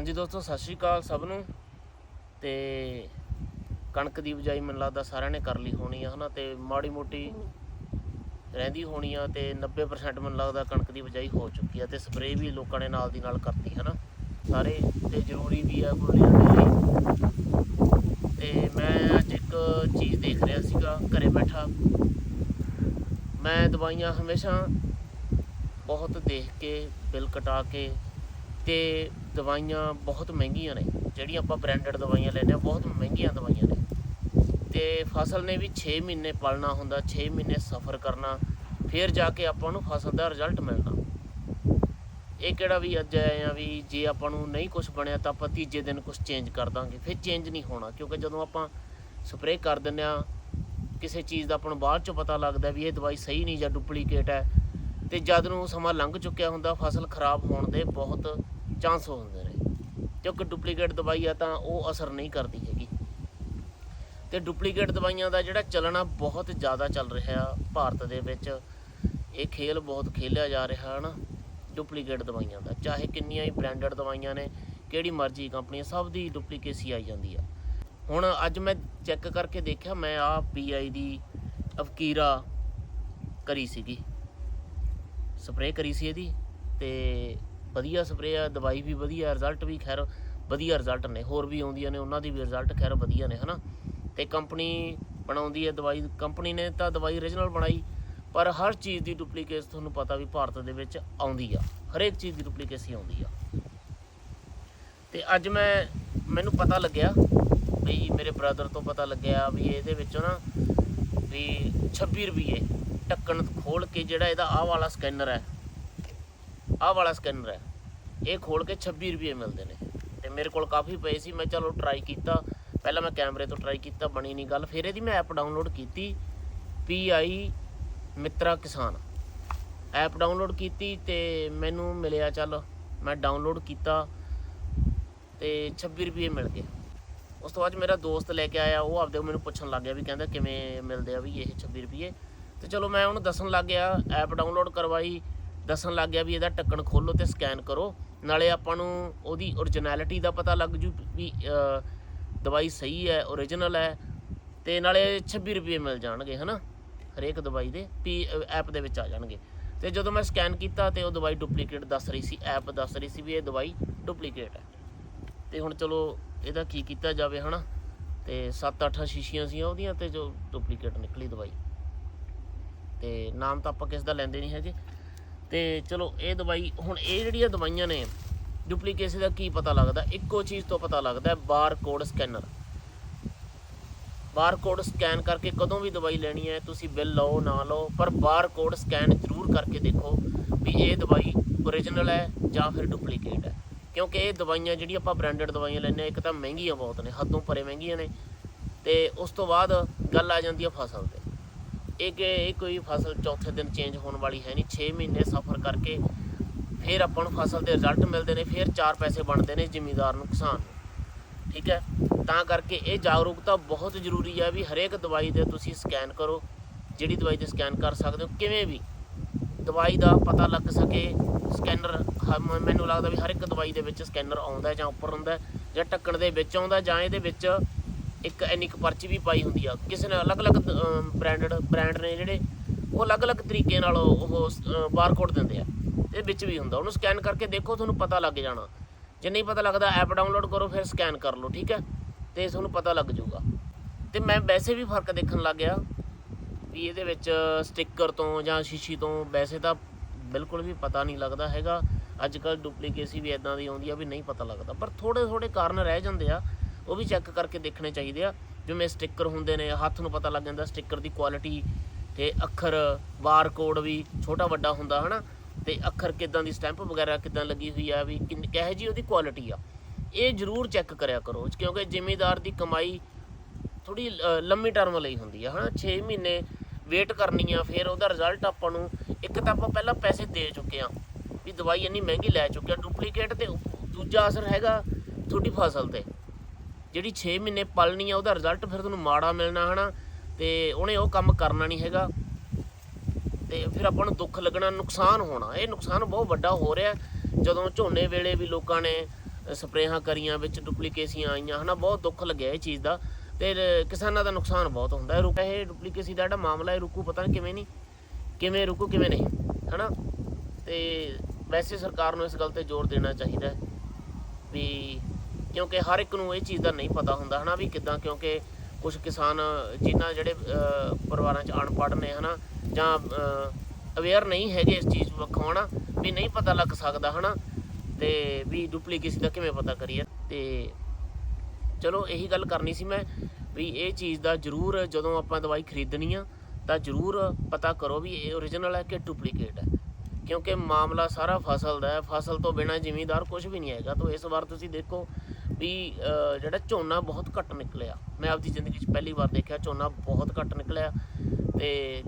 ਹਾਂਜੀ ਦੋਸਤੋ, ਸਤਿ ਸ਼੍ਰੀ ਅਕਾਲ ਸਭ ਨੂੰ। ਤੇ ਕਣਕ ਦੀ ਬਜਾਈ ਮੈਨੂੰ ਲੱਗਦਾ ਸਾਰਿਆਂ ਨੇ ਕਰ ਲਈ ਹੋਣੀ ਆ, ਹਨਾ? ਤੇ ਮਾੜੀ ਮੋਟੀ ਰਹਿੰਦੀ ਹੋਣੀ ਆ ਤੇ 90% ਮੈਨੂੰ ਲੱਗਦਾ ਕਣਕ ਦੀ ਬਜਾਈ ਹੋ ਚੁੱਕੀ ਆ ਤੇ ਸਪਰੇਅ ਵੀ ਲੋਕਾਂ ਨੇ ਨਾਲ ਦੀ ਨਾਲ ਕਰਤੀ, ਹਨਾ? ਸਾਰੇ ਤੇ ਜ਼ਰੂਰੀ ਵੀ ਆ ਗੁੱਲਿਆਂ ਦੇ ਲਈ। ਤੇ ਮੈਂ ਅੱਜ ਇੱਕ ਚੀਜ਼ ਦੇਖ ਰਿਹਾ ਸੀਗਾ, ਘਰੇ ਬੈਠਾ। ਮੈਂ ਦਵਾਈਆਂ ਹਮੇਸ਼ਾ ਬਹੁਤ ਦੇਖ ਕੇ, ਬਿੱਲ ਕਟਾ ਕੇ ਤੇ ਦਵਾਈਆਂ ਬਹੁਤ ਮਹਿੰਗੀਆਂ ਨੇ ਜਿਹੜੀਆਂ ਆਪਾਂ ਬ੍ਰਾਂਡਡ ਦਵਾਈਆਂ ਲੈਂਦੇ ਆ ਬਹੁਤ ਮਹਿੰਗੀਆਂ ਦਵਾਈਆਂ ਨੇ। ਤੇ ਫਸਲ ਨੇ ਵੀ 6 ਮਹੀਨੇ ਪਲਣਾ ਹੁੰਦਾ 6 ਮਹੀਨੇ ਸਫਰ ਕਰਨਾ, ਫਿਰ ਜਾ ਕੇ ਆਪਾਂ ਨੂੰ ਫਸਲ ਦਾ ਰਿਜ਼ਲਟ ਮਿਲਣਾ। ਇਹ ਕਿਹੜਾ ਵੀ ਅੱਜ ਆਏ ਆ ਵੀ ਜੇ ਆਪਾਂ ਨੂੰ ਨਹੀਂ ਕੁਝ ਬਣਿਆ ਤਾਂ ਆਪਾਂ ਤੀਜੇ ਦਿਨ ਕੁਝ ਚੇਂਜ ਕਰ ਦਾਂਗੇ, ਫਿਰ ਚੇਂਜ ਨਹੀਂ ਹੋਣਾ, ਕਿਉਂਕਿ ਜਦੋਂ ਆਪਾਂ ਸਪਰੇਅ ਕਰ ਦਿੰਦੇ ਆ ਕਿਸੇ ਚੀਜ਼ ਦਾ ਆਪਾਂ ਨੂੰ ਬਾਅਦ ਚੋਂ ਪਤਾ ਲੱਗਦਾ ਵੀ ਇਹ ਦਵਾਈ ਸਹੀ ਨਹੀਂ ਜਾਂ ਡੁਪਲੀਕੇਟ ਹੈ। ਤੇ ਜਦ ਨੂੰ ਸਮਾਂ ਲੰਘ ਚੁੱਕਿਆ ਹੁੰਦਾ, ਫਸਲ ਖਰਾਬ ਹੋਣ ਦੇ ਬਹੁਤ ਚਾਂਸ ਹੁੰਦੇ ਨੇ। ਕਿਉਂਕਿ ਡੁਪਲੀਕੇਟ ਦਵਾਈ ਆ ਤਾਂ ਉਹ ਅਸਰ ਨਹੀਂ ਕਰਦੀ ਹੈਗੀ। ਤੇ ਡੁਪਲੀਕੇਟ ਦਵਾਈਆਂ ਦਾ ਜਿਹੜਾ ਚੱਲਣਾ ਬਹੁਤ ਜ਼ਿਆਦਾ ਚੱਲ ਰਿਹਾ ਭਾਰਤ ਦੇ ਵਿੱਚ। ਇਹ ਖੇਲ ਬਹੁਤ ਖੇਲਿਆ ਜਾ ਰਿਹਾ ਹੈ ਨਾ ਡੁਪਲੀਕੇਟ ਦਵਾਈਆਂ ਦਾ। ਚਾਹੇ ਕਿੰਨੀਆਂ ਹੀ ਬ੍ਰਾਂਡਡ ਦਵਾਈਆਂ ਨੇ, ਕਿਹੜੀ ਮਰਜ਼ੀ ਕੰਪਨੀ ਸਭ ਦੀ ਡੁਪਲੀਕੇਸੀ ਆਈ ਜਾਂਦੀ ਆ। ਹੁਣ ਅੱਜ ਮੈਂ ਚੈੱਕ ਕਰਕੇ ਦੇਖਿਆ, ਮੈਂ ਆ ਪੀਆਈ ਦੀ ਅਫਕੀਰਾ ਕਰੀ ਸੀਗੀ। ਸਪਰੇਅ ਕਰੀ ਸੀ ਇਹਦੀ ਤੇ ਵਧੀਆ ਸਪਰੇਅ ਆ, ਦਵਾਈ ਵੀ ਵਧੀਆ ਰਿਜ਼ਲਟ ਵੀ ਖੈਰ ਵਧੀਆ ਰਿਜ਼ਲਟ ਨੇ, ਹੋਰ ਵੀ ਆਉਂਦੀਆਂ ਨੇ, ਉਹਨਾਂ ਦੀ ਵੀ ਰਿਜ਼ਲਟ ਖੈਰ ਵਧੀਆ ਨੇ, ਹਨਾ? ਤੇ ਕੰਪਨੀ ਬਣਾਉਂਦੀ ਹੈ ਦਵਾਈ ਕੰਪਨੀ ਨੇ ਤਾਂ ਦਵਾਈ origignal ਬਣਾਈ, ਪਰ ਹਰ ਚੀਜ਼ ਦੀ ਡੁਪਲੀਕੇਟ ਤੁਹਾਨੂੰ ਪਤਾ ਵੀ ਭਾਰਤ ਦੇ ਵਿੱਚ ਆਉਂਦੀ ਆ, ਹਰੇਕ ਚੀਜ਼ ਦੀ ਡੁਪਲੀਕੇਸੀ ਆਉਂਦੀ ਆ। ਤੇ ਅੱਜ ਮੈਂ, ਮੈਨੂੰ ਪਤਾ ਲੱਗਿਆ ਵੀ ਮੇਰੇ ਬ੍ਰਦਰ ਤੋਂ ਪਤਾ ਲੱਗਿਆ ਵੀ ਇਹਦੇ ਵਿੱਚੋਂ ਨਾ ਵੀ 26 ਰੁਪਏ ਢੱਕਣ ਖੋਲ ਕੇ ਜਿਹੜਾ ਇਹਦਾ ਆਹ ਵਾਲਾ ਸਕੈਨਰ ਹੈ ਆਹ ਵਾਲਾ ਸਕੈਨਰ ਹੈ। ਇਹ ਖੋਲ ਕੇ 26 ਰੁਪਏ ਮਿਲਦੇ ਨੇ। ਤੇ ਮੇਰੇ ਕੋਲ ਕਾਫੀ ਪਏ ਸੀ। ਮੈਂ ਚਲੋ ਟਰਾਈ ਕੀਤਾ। ਪਹਿਲਾਂ ਮੈਂ ਕੈਮਰੇ ਤੋਂ ਟਰਾਈ ਕੀਤਾ, ਬਣੀ ਨਹੀਂ ਗੱਲ। ਫਿਰ ਇਹਦੀ ਮੈਂ ਐਪ ਡਾਊਨਲੋਡ ਕੀਤੀ। ਪੀਆਈ ਮਿੱਤਰਾ ਕਿਸਾਨ। ਐਪ ਡਾਊਨਲੋਡ ਕੀਤੀ ਤੇ ਮੈਨੂੰ ਮਿਲਿਆ, ਚੱਲ ਮੈਂ ਡਾਊਨਲੋਡ ਕੀਤਾ ਤੇ 26 ਰੁਪਏ ਮਿਲ ਗਏ। ਉਸ ਤੋਂ ਬਾਅਦ ਮੇਰਾ ਦੋਸਤ ਲੈ ਕੇ ਆਇਆ। ਉਹ ਆਪਦੇ ਮੈਨੂੰ ਪੁੱਛਣ ਲੱਗ ਗਿਆ ਵੀ ਕਹਿੰਦਾ ਕਿਵੇਂ ਮਿਲਦੇ ਆ ਵੀ ਇਹ 26 ਰੁਪਏ? ਤੇ ਚਲੋ ਮੈਂ ਉਹਨੂੰ ਦੱਸਣ ਲੱਗ ਗਿਆ। ਐਪ ਡਾਊਨਲੋਡ ਕਰਵਾਈ। ਦੱਸਣ ਲੱਗ ਗਿਆ ਵੀ ਇਹਦਾ ਢੱਕਣ ਖੋਲੋ ਤੇ ਸਕੈਨ ਕਰੋ। ਨਾਲੇ ਆਪਾਂ ਨੂੰ ਉਹਦੀ ਓਰੀਜਨੈਲਿਟੀ ਦਾ ਪਤਾ ਲੱਗ ਜੂ ਵੀ ਦਵਾਈ ਸਹੀ ਹੈ ਓਰੀਜਨਲ ਹੈ। ਤੇ ਨਾਲੇ 26 ਰੁਪਏ ਮਿਲ ਜਾਣਗੇ, ਹਨਾ? ਹਰੇਕ ਦਵਾਈ ਦੇ ਪੀ ਐਪ ਦੇ ਵਿੱਚ ਆ ਜਾਣਗੇ। ਤੇ ਜਦੋਂ ਮੈਂ ਸਕੈਨ ਕੀਤਾ ਤੇ ਉਹ ਦਵਾਈ ਡੁਪਲੀਕੇਟ ਦੱਸ ਰਹੀ ਸੀ ਐਪ ਦੱਸ ਰਹੀ ਸੀ ਵੀ ਇਹ ਦਵਾਈ ਡੁਪਲੀਕੇਟ ਹੈ। ਤੇ ਹੁਣ ਚਲੋ ਇਹਦਾ ਕੀ ਕੀਤਾ ਜਾਵੇ, ਹਨਾ? ਤੇ 7-8 ਸ਼ੀਸ਼ੀਆਂ ਸੀ ਉਹਦੀਆਂ ਤੇ ਜੋ ਡੁਪਲੀਕੇਟ ਨਿਕਲੀ ਦਵਾਈ। ਤੇ ਨਾਮ ਤਾਂ ਆਪਾਂ ਕਿਸ ਦਾ ਲੈਂਦੇ ਨਹੀਂ ਹੈਗੇ। ਤੇ ਚਲੋ ਇਹ ਦਵਾਈ, ਹੁਣ ਇਹ ਜਿਹੜੀਆਂ ਦਵਾਈਆਂ ਨੇ ਡੁਪਲੀਕੇਸੀ ਦਾ ਕੀ ਪਤਾ ਲੱਗਦਾ? ਇੱਕੋ ਚੀਜ਼ ਤੋਂ ਪਤਾ ਲੱਗਦਾ bar code scanner bar code scan ਕਰਕੇ ਕਦੋਂ ਵੀ ਦਵਾਈ ਲੈਣੀ ਹੈ, ਤੁਸੀਂ ਬਿੱਲ ਲਓ, ਨਾ ਲਓ, ਪਰ ਬਾਰ ਕੋਡ ਸਕੈਨ ਜ਼ਰੂਰ ਕਰਕੇ ਦੇਖੋ ਵੀ ਇਹ ਦਵਾਈ ਓਰੀਜਨਲ ਹੈ ਜਾਂ ਫਿਰ ਡੁਪਲੀਕੇਟ ਹੈ। ਕਿਉਂਕਿ ਇਹ ਦਵਾਈਆਂ ਜਿਹੜੀ ਆਪਾਂ ਬ੍ਰਾਂਡਡ ਦਵਾਈਆਂ ਲੈਂਦੇ ਆ ਇੱਕ ਤਾਂ ਮਹਿੰਗੀਆਂ ਬਹੁਤ ਨੇ, ਹੱਦੋਂ ਪਰੇ ਮਹਿੰਗੀਆਂ ਨੇ, ਤੇ ਉਸ ਤੋਂ ਬਾਅਦ ਗੱਲ ਆ ਜਾਂਦੀ ਹੈ ਫਸਲ ਤੇ। ਇਹ ਕਿ ਇਹ ਕੋਈ ਫਸਲ ਚੌਥੇ ਦਿਨ ਚੇਂਜ ਹੋਣ ਵਾਲੀ ਹੈ ਨਹੀਂ 6 ਮਹੀਨੇ ਸਫਰ ਕਰਕੇ ਫਿਰ ਆਪਾਂ ਨੂੰ ਫਸਲ ਦੇ ਰਿਜ਼ਲਟ ਮਿਲਦੇ ਨੇ, ਫਿਰ ਚਾਰ ਪੈਸੇ ਬਣਦੇ ਨੇ ਜ਼ਿਮੀਦਾਰ ਨੂੰ, ਕਿਸਾਨ ਨੂੰ। ਠੀਕ ਹੈ? ਤਾਂ ਕਰਕੇ ਇਹ ਜਾਗਰੂਕਤਾ ਬਹੁਤ ਜ਼ਰੂਰੀ ਆ ਵੀ ਹਰੇਕ ਦਵਾਈ ਦੇ ਤੁਸੀਂ ਸਕੈਨ ਕਰੋ, ਜਿਹੜੀ ਦਵਾਈ ਦੇ ਸਕੈਨ ਕਰ ਸਕਦੇ ਹੋ, ਕਿਵੇਂ ਵੀ। ਦਵਾਈ ਦਾ ਪਤਾ ਲੱਗ ਸਕੇ ਸਕੈਨਰ ਮੈਨੂੰ ਲੱਗਦਾ ਵੀ ਹਰ ਇੱਕ ਦਵਾਈ ਦੇ ਵਿੱਚ ਸਕੈਨਰ ਆਉਂਦਾ ਜਾਂ ਉੱਪਰ ਹੁੰਦਾ, ਜਾਂ ਢੱਕਣ ਦੇ ਵਿੱਚ ਆਉਂਦਾ ਜਾਂ ਇਹਦੇ ਵਿੱਚ ਇੱਕ ਐਨੀ ਕੁ ਪਰਚੀ ਵੀ ਪਾਈ ਹੁੰਦੀ ਆ। ਕਿਸੇ ਨੇ ਅਲੱਗ-ਅਲੱਗ ਬ੍ਰਾਂਡਡ ਬ੍ਰਾਂਡ ਨੇ ਜਿਹੜੇ, ਉਹ ਅਲੱਗ-ਅਲੱਗ ਤਰੀਕੇ ਨਾਲ ਉਹ ਬਾਰਕੋਡ ਦਿੰਦੇ ਆ। ਇਹ ਵਿੱਚ ਵੀ ਹੁੰਦਾ। ਉਹਨੂੰ ਸਕੈਨ ਕਰਕੇ ਦੇਖੋ, ਤੁਹਾਨੂੰ ਪਤਾ ਲੱਗ ਜਾਣਾ। ਜੇ ਨਹੀਂ ਪਤਾ ਲੱਗਦਾ ਐਪ ਡਾਊਨਲੋਡ ਕਰੋ, ਫਿਰ ਸਕੈਨ ਕਰ ਲਓ, ਠੀਕ ਹੈ? ਤੇ ਤੁਹਾਨੂੰ ਪਤਾ ਲੱਗ ਜਾਊਗਾ। ਤੇ ਮੈਂ ਵੈਸੇ ਵੀ ਫ਼ਰਕ ਦੇਖਣ ਲੱਗ ਗਿਆ ਵੀ ਇਹਦੇ ਵਿੱਚ ਸਟicker ਤੋਂ ਜਾਂ ਸ਼ੀਸ਼ੀ ਤੋਂ ਵੈਸੇ ਤਾਂ ਬਿਲਕੁਲ ਵੀ ਪਤਾ ਨਹੀਂ ਲੱਗਦਾ ਹੈਗਾ। ਅੱਜ ਕੱਲ ਡੁਪਲੀਕੇਸੀ ਵੀ ਇਦਾਂ ਦੀ ਆਉਂਦੀ ਆ ਵੀ ਨਹੀਂ ਪਤਾ ਲੱਗਦਾ। ਪਰ ਥੋੜੇ ਥੋੜੇ ਕਾਰਨ ਰਹਿ ਜਾਂਦੇ ਆ। ਉਹ ਵੀ ਚੈੱਕ ਕਰਕੇ ਦੇਖਣੇ ਚਾਹੀਦੇ ਆ। ਜਿਵੇਂ ਸਟicker ਹੁੰਦੇ ਨੇ, ਹੱਥ ਨੂੰ ਪਤਾ ਲੱਗ ਜਾਂਦਾ ਸਟicker ਦੀ ਕੁਆਲਿਟੀ ਤੇ ਅੱਖਰ ਬਾਰਕੋਡ ਵੀ ਛੋਟਾ ਵੱਡਾ ਹੁੰਦਾ, ਹਨਾ? ਤੇ ਅੱਖਰ ਕਿਦਾਂ ਦੀ ਸਟੈਂਪ ਵਗੈਰਾ ਕਿਦਾਂ ਲੱਗੀ ਹੋਈ ਆ, ਵੀ ਕਿੰਨ- ਕਿਹੋ ਜੀ ਉਹਦੀ ਕੁਆਲਿਟੀ ਆ। ਇਹ ਜ਼ਰੂਰ ਚੈੱਕ ਕਰਿਆ ਕਰੋ, ਕਿਉਂਕਿ ਜ਼ਿਮੀਦਾਰ ਦੀ ਕਮਾਈ ਥੋੜੀ ਲੰਮੀ ਟਰਮ ਲਈ ਹੁੰਦੀ ਆ, ਹਨਾ? 6 ਮਹੀਨੇ ਵੇਟ ਕਰਨੀ ਆ, ਫਿਰ ਉਹਦਾ ਰਿਜ਼ਲਟ ਆਪਾਂ ਨੂੰ, ਇੱਕ ਤਾਂ ਆਪਾਂ ਪਹਿਲਾਂ ਪੈਸੇ ਦੇ ਚੁੱਕੇ ਆ, ਵੀ ਦਵਾਈ ਇੰਨੀ ਮਹਿੰਗੀ ਲੈ ਚੁੱਕੇ ਆ ਡੁਪਲੀਕੇਟ ਤੇ ਦੂਜਾ ਅਸਰ ਹੈਗਾ ਤੁਹਾਡੀ ਫਸਲ ਤੇ। ਜਿਹੜੀ 6 ਮਹੀਨੇ ਪਲਣੀ ਆ, ਉਹਦਾ ਰਿਜ਼ਲਟ ਫਿਰ ਤੁਹਾਨੂੰ ਮਾੜਾ ਮਿਲਣਾ, ਹਨਾ? ਤੇ ਉਹਨੇ ਉਹ ਕੰਮ ਕਰਨਾ ਨਹੀਂ ਹੈਗਾ। ਤੇ ਫਿਰ ਆਪਾਂ ਨੂੰ ਦੁੱਖ ਲੱਗਣਾ, ਨੁਕਸਾਨ ਹੋਣਾ। ਇਹ ਨੁਕਸਾਨ ਬਹੁਤ ਵੱਡਾ ਹੋ ਰਿਹਾ। ਜਦੋਂ ਝੋਨੇ ਵੇਲੇ ਵੀ ਲੋਕਾਂ ਨੇ ਸਪਰੇਹਾਂ ਕਰੀਆਂ, ਵਿੱਚ ਡੁਪਲੀਕੇਸੀਆਂ ਆਈਆਂ, ਹਨਾ? ਬਹੁਤ ਦੁੱਖ ਲੱਗਿਆ ਇਹ ਚੀਜ਼ ਦਾ। ਤੇ ਕਿਸਾਨਾਂ ਦਾ ਨੁਕਸਾਨ ਬਹੁਤ ਹੁੰਦਾ। ਹੈ ਰੁਕ ਇਹ ਡੁਪਲੀਕੇਸੀ ਦਾ ਜਿਹੜਾ ਮਾਮਲਾ ਹੈ ਰੁਕੂ ਪਤਾ ਨਹੀਂ ਕਿਵੇਂ ਨਹੀਂ ਕਿਵੇਂ ਰੁਕੂ, ਕਿਵੇਂ ਨਹੀਂ, ਹਨਾ? ਤੇ ਵੈਸੇ ਸਰਕਾਰ ਨੂੰ ਇਸ ਗੱਲ ਤੇ ਜ਼ੋਰ ਦੇਣਾ ਚਾਹੀਦਾ ਵੀ ਕਿਉਂਕਿ ਹਰ ਇੱਕ ਨੂੰ ਇਹ ਚੀਜ਼ ਦਾ ਨਹੀਂ ਪਤਾ ਹੁੰਦਾ, ਹਨਾ, ਵੀ ਕਿਦਾਂ, ਕਿਉਂਕਿ ਕੁਝ ਕਿਸਾਨ ਜਿਨ੍ਹਾਂ ਜਿਹੜੇ ਪਰਿਵਾਰਾਂ 'ਚ ਅਨਪੜ੍ਹ ਨੇ, ਹਨਾ, ਜਾਂ ਅਵੇਅਰ ਨਹੀਂ ਹੈਗੇ ਇਸ ਚੀਜ਼ ਪੱਖੋਂ ਹਨਾ, ਵੀ ਨਹੀਂ ਪਤਾ ਲੱਗ ਸਕਦਾ, ਹਨਾ, ਤੇ ਵੀ ਡੁਪਲੀਕੇਸੀ ਦਾ ਕਿਵੇਂ ਪਤਾ ਕਰੀਏ। ਤੇ ਚਲੋ, ਇਹੀ ਗੱਲ ਕਰਨੀ ਸੀ ਮੈਂ, ਵੀ ਇਹ ਚੀਜ਼ ਦਾ ਜ਼ਰੂਰ ਜਦੋਂ ਆਪਾਂ ਦਵਾਈ ਖਰੀਦਣੀ ਆ, ਤਾਂ ਜ਼ਰੂਰ ਪਤਾ ਕਰੋ ਵੀ ਇਹ ਓਰੀਜਨਲ ਹੈ ਕਿ ਡੁਪਲੀਕੇਟ ਹੈ। ਕਿਉਂਕਿ ਮਾਮਲਾ ਸਾਰਾ ਫਸਲ ਦਾ ਹੈ, ਫਸਲ ਤੋਂ ਬਿਨਾ ਜ਼ਿਮੀਂਦਾਰ ਕੁਝ ਵੀ ਨਹੀਂ ਹੈਗਾ। ਤਾਂ ਇਸ ਵਾਰ ਤੁਸੀਂ ਦੇਖੋ ਵੀ ਜਿਹੜਾ ਝੋਨਾ ਬਹੁਤ ਘੱਟ ਨਿਕਲਿਆ। ਮੈਂ ਆਪਦੀ ਜ਼ਿੰਦਗੀ 'ਚ ਪਹਿਲੀ ਵਾਰ ਦੇਖਿਆ, ਝੋਨਾ ਬਹੁਤ ਘੱਟ ਨਿਕਲਿਆ। ਤੇ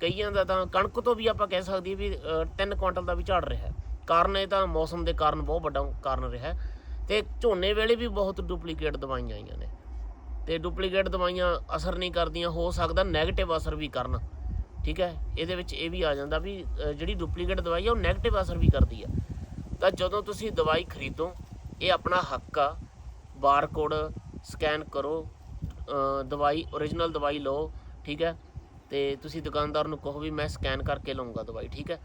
ਕਈਆਂ ਦਾ ਤਾਂ ਕਣਕ ਤੋਂ ਵੀ ਆਪਾਂ ਕਹਿ ਸਕਦੇ ਵੀ 3 ਕੁਇੰਟਲ ਦਾ ਵੀ ਝੜ ਰਿਹਾ। ਕਾਰਨ ਇਹ ਤਾਂ ਮੌਸਮ ਦੇ ਕਾਰਨ ਬਹੁਤ ਵੱਡਾ ਕਾਰਨ ਰਿਹਾ। ਹੈ। ਤੇ ਝੋਨੇ ਵੇਲੇ ਵੀ ਬਹੁਤ ਡੁਪਲੀਕੇਟ ਦਵਾਈਆਂ ਆਈਆਂ ਨੇ। ਤੇ ਡੁਪਲੀਕੇਟ ਦਵਾਈਆਂ ਅਸਰ ਨਹੀਂ ਕਰਦੀਆਂ, ਹੋ ਸਕਦਾ 네ਗੇਟਿਵ ਅਸਰ ਵੀ ਕਰਨ। ਠੀਕ ਹੈ? ਇਹਦੇ ਵਿੱਚ ਇਹ ਵੀ ਆ ਜਾਂਦਾ ਵੀ ਜਿਹੜੀ ਡੁਪਲੀਕੇਟ ਦਵਾਈ ਆ, ਉਹ 네ਗੇਟਿਵ ਅਸਰ ਵੀ ਕਰਦੀ ਆ। ਤਾਂ ਜਦੋਂ ਤੁਸੀਂ ਦਵਾਈ ਖਰੀਦੋ ਇਹ ਆਪਣਾ ਹੱਕ ਆ। ਬਾਰਕੋਡ ਸਕੈਨ ਕਰੋ। ਦਵਾਈ ਓਰੀਜਨਲ ਦਵਾਈ ਲਓ, ਠੀਕ ਹੈ? ਤੇ ਤੁਸੀਂ ਦੁਕਾਨਦਾਰ ਨੂੰ ਕਹੋ ਵੀ ਮੈਂ ਸਕੈਨ ਕਰਕੇ ਲਵਾਂਗਾ ਦਵਾਈ, ਠੀਕ ਹੈ?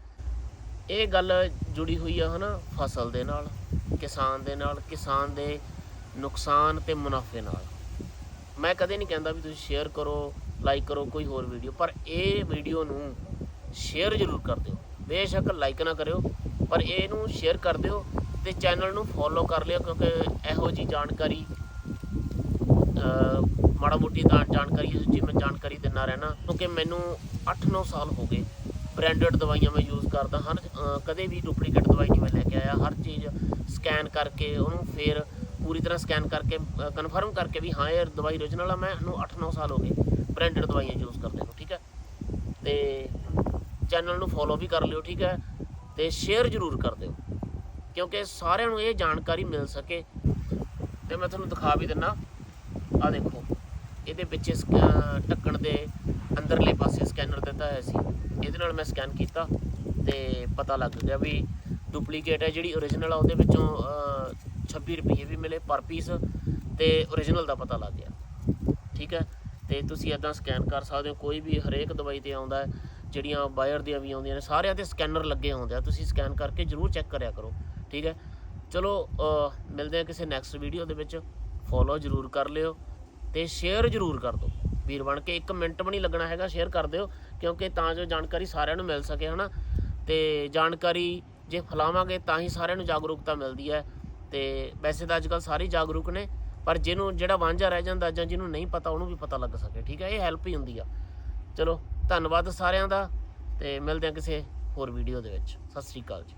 ਇਹ ਗੱਲ ਜੁੜੀ ਹੋਈ ਆ ਹਨਾ ਫਸਲ ਦੇ ਨਾਲ, ਕਿਸਾਨ ਦੇ ਨਾਲ, ਕਿਸਾਨ ਦੇ ਨੁਕਸਾਨ ਤੇ ਮੁਨਾਫੇ ਨਾਲ। ਮੈਂ ਕਦੇ ਨਹੀਂ ਕਹਿੰਦਾ ਵੀ ਤੁਸੀਂ ਸ਼ੇਅਰ ਕਰੋ ਲਾਈਕ ਕਰੋ, ਕੋਈ ਹੋਰ ਵੀਡੀਓ ਪਰ ਇਹ ਵੀਡੀਓ ਨੂੰ ਸ਼ੇਅਰ ਜ਼ਰੂਰ ਕਰ ਦਿਓ। ਬੇਸ਼ੱਕ ਲਾਈਕ ਨਾ ਕਰਿਓ, ਪਰ ਇਹਨੂੰ ਸ਼ੇਅਰ ਕਰ ਦਿਓ। ਤੇ ਚੈਨਲ ਨੂੰ ਫੋਲੋ ਕਰ ਲਿਓ ਕਿਉਂਕਿ ਇਹੋ ਜੀ ਜਾਣਕਾਰੀ ਮਾੜਾ ਮੋਟੀ ਤਾਂ ਜਾਣਕਾਰੀ ਜੀ ਮੈਂ ਜਾਣਕਾਰੀ ਦਿੰਦਾ ਰਹਿਣਾ, ਕਿਉਂਕਿ ਮੈਨੂੰ 8-9 ਸਾਲ ਹੋ ਗਏ ਬ੍ਰਾਂਡਡ ਦਵਾਈਆਂ ਮੈਂ ਯੂਜ਼ ਕਰਦਾ, ਹਰ ਕਦੇ ਵੀ ਡੁਪਲੀਕੇਟ ਦਵਾਈ ਨਹੀਂ ਮੈਂ ਲੈ ਕੇ ਆਇਆ, ਹਰ ਚੀਜ਼ ਸਕੈਨ ਕਰਕੇ ਉਹਨੂੰ ਫੇਰ ਪੂਰੀ ਤਰ੍ਹਾਂ ਸਕੈਨ ਕਰਕੇ ਕਨਫਰਮ ਕਰਕੇ ਵੀ ਹਾਂ ਇਹ ਦਵਾਈ ਓਰੀਜਨਲ ਆ, ਮੈਂ ਨੂੰ 8-9 ਸਾਲ ਹੋ ਗਏ ਬ੍ਰਾਂਡਡ ਦਵਾਈਆਂ ਯੂਜ਼ ਕਰਦੇ ਨੂੰ, ਠੀਕ ਹੈ? ਤੇ ਚੈਨਲ ਨੂੰ ਫੋਲੋ ਵੀ ਕਰ ਲਿਓ, ਠੀਕ ਹੈ? ਤੇ ਸ਼ੇਅਰ ਜ਼ਰੂਰ ਕਰ ਦਿਓ। ਕਿਉਂਕਿ ਸਾਰਿਆਂ ਨੂੰ ਇਹ ਜਾਣਕਾਰੀ ਮਿਲ ਸਕੇ। ਤੇ ਮੈਂ ਤੁਹਾਨੂੰ ਦਿਖਾ ਵੀ ਦਿੰਨਾ। ਆ ਦੇਖੋ ਇਹਦੇ ਪਿੱਛੇ ਸਕ- ਢੱਕਣ ਦੇ ਅੰਦਰਲੇ ਪਾਸੇ ਸਕੈਨਰ ਦਿੱਤਾ ਹੋਇਆ ਸੀ। ਇਹਦੇ ਨਾਲ ਮੈਂ ਸਕੈਨ ਕੀਤਾ ਤੇ ਪਤਾ ਲੱਗ ਗਿਆ ਵੀ ਡੁਪਲੀਕੇਟ ਹੈ ਜਿਹੜੀ ਓਰੀਜਨਲ ਆ ਉਹਦੇ ਵਿੱਚੋਂ ਅਹ, 26 ਰੁਪਏ ਵੀ ਮਿਲੇ ਪਰ ਪੀਸ ਤੇ ਓਰੀਜਨਲ ਦਾ ਪਤਾ ਲੱਗ ਗਿਆ। ਠੀਕ ਹੈ? ਤੇ ਤੁਸੀਂ ਇਦਾਂ ਸਕੈਨ ਕਰ ਸਕਦੇ ਹੋ ਕੋਈ ਵੀ ਹਰੇਕ ਦਵਾਈ ਤੇ ਆਉਂਦਾ ਜਿਹੜੀਆਂ ਬਾਇਰ ਦੀਆਂ ਵੀ ਆਉਂਦੀਆਂ ਨੇ ਸਾਰਿਆਂ ਤੇ ਸਕੈਨਰ ਲੱਗੇ ਆਉਂਦੇ ਆ। ਤੁਸੀਂ ਸਕੈਨ ਕਰਕੇ ਜਰੂਰ ਚੈੱਕ ਕਰਿਆ ਕਰੋ। ਠੀਕ ਹੈ? ਚਲੋ ਮਿਲਦੇ ਆ ਕਿਸੇ ਨੈਕਸਟ ਵੀਡੀਓ ਦੇ ਵਿੱਚ। ਫੋਲੋ ਜਰੂਰ ਕਰ ਲਿਓ ਤੇ ਸ਼ੇਅਰ ਜਰੂਰ ਕਰ ਦਿਓ। ਵੀਰ ਬਣ ਕੇ 1 ਮਿੰਟ ਵੀ ਨਹੀਂ ਲੱਗਣਾ ਹੈਗਾ ਸ਼ੇਅਰ ਕਰ ਦਿਓ, ਕਿਉਂਕਿ ਤਾਂ ਜੋ ਜਾਣਕਾਰੀ ਸਾਰਿਆਂ ਨੂੰ ਮਿਲ ਸਕੇ, ਹਨਾ? ਤੇ ਜਾਣਕਾਰੀ ਜੇ ਫੈਲਾਵਾਂਗੇ, ਤਾਂ ਹੀ ਸਾਰਿਆਂ ਨੂੰ ਜਾਗਰੂਕਤਾ ਮਿਲਦੀ ਹੈ। ਤੇ ਵੈਸੇ ਤਾਂ ਅੱਜਕੱਲ ਸਾਰੇ ਜਾਗਰੂਕ ਨੇ, ਪਰ ਜਿਹਨੂੰ ਜਿਹੜਾ ਵਾਂਝਾ ਰਹਿ ਜਾਂਦਾ, ਜਾਂ ਜਿਹਨੂੰ ਨਹੀਂ ਪਤਾ, ਉਹਨੂੰ ਵੀ ਪਤਾ ਲੱਗ ਸਕੇ, ਠੀਕ ਹੈ? ਇਹ ਹੈਲਪ ਹੀ ਹੁੰਦੀ ਆ। ਚਲੋ, ਧੰਨਵਾਦ ਸਾਰਿਆਂ ਦਾ, ਤੇ ਮਿਲਦੇ ਹਾਂ ਕਿਸੇ ਹੋਰ ਵੀਡੀਓ ਦੇ ਵਿੱਚ। ਸਤਿ ਸ੍ਰੀ ਅਕਾਲ ਜੀ।